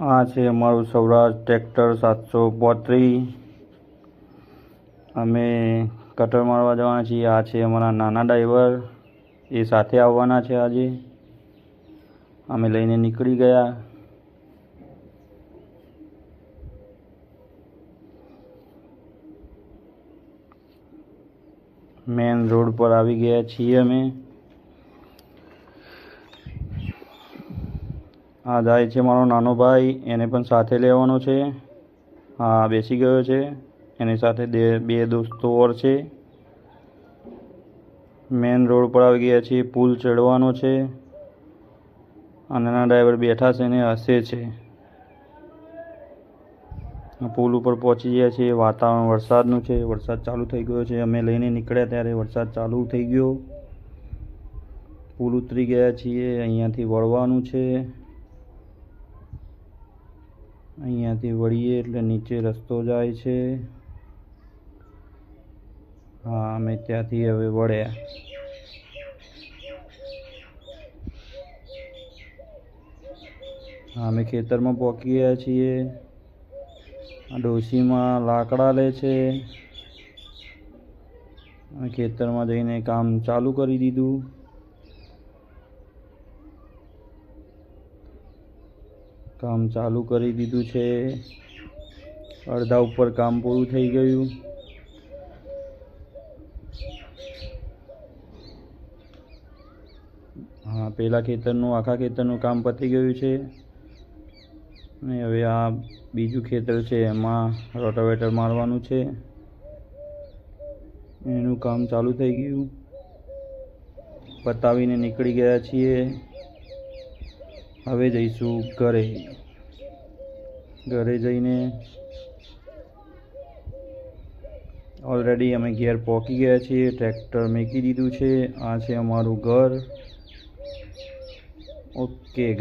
આ છે અમારું સૌરાષ્ટ્ર ટ્રેક્ટર સાતસો બોત્રીસ. અમે કટર મારવા જવાના છીએ. આ છે અમારા નાના ડ્રાઈવર. એ સાથે આવવાના છે આજે. અમે લઈને નીકળી ગયા. મેન રોડ પર આવી ગયા છીએ અમે. આ જાય છે મારો નાનો ભાઈ, એને પણ સાથે લેવાનો છે. હા, બેસી ગયો છે. એની સાથે બે દોસ્તો ઓર છે. મેન રોડ પર આવી ગયા છીએ, પુલ ચડવાનો છે. અને ડ્રાઈવર બેઠા છે ને હસે છે. પુલ ઉપર પહોંચી ગયા છીએ, વાતાવરણ વરસાદનું છે, વરસાદ ચાલુ થઈ ગયો છે. અમે લઈને નીકળ્યા ત્યારે વરસાદ ચાલુ થઈ ગયો. પુલ ઉતરી ગયા છીએ, અહીંયાથી વળવાનું છે. અહીંયાથી વળીએ એટલે નીચે રસ્તો જાય છે. હા, અમે ત્યાંથી હવે વળ્યા. હા, અમે ખેતરમાં પહોંચી ગયા છીએ ડોશીમાં લાકડા લે છે. ખેતરમાં જઈને કામ ચાલુ કરી દીધું. કામ ચાલુ કરી દીધું છે. અડધા ઉપર કામ પૂરું થઈ ગયું. હા, પેલા ખેતરનું, આખા ખેતરનું કામ પતી ગયું છે. અને હવે આ બીજું ખેતર છે, એમાં રોટાવેટર મારવાનું છે. એનું કામ ચાલુ થઈ ગયું. પતાવીને નીકળી ગયા છીએ. હવે જઈશું ઘરે. ઘરે જઈને ઓલરેડી અમે ઘેર પહોંચી ગયા છીએ ટ્રેક્ટર મૂકી દીધું છે. આ છે અમારું ઘર. ઓકે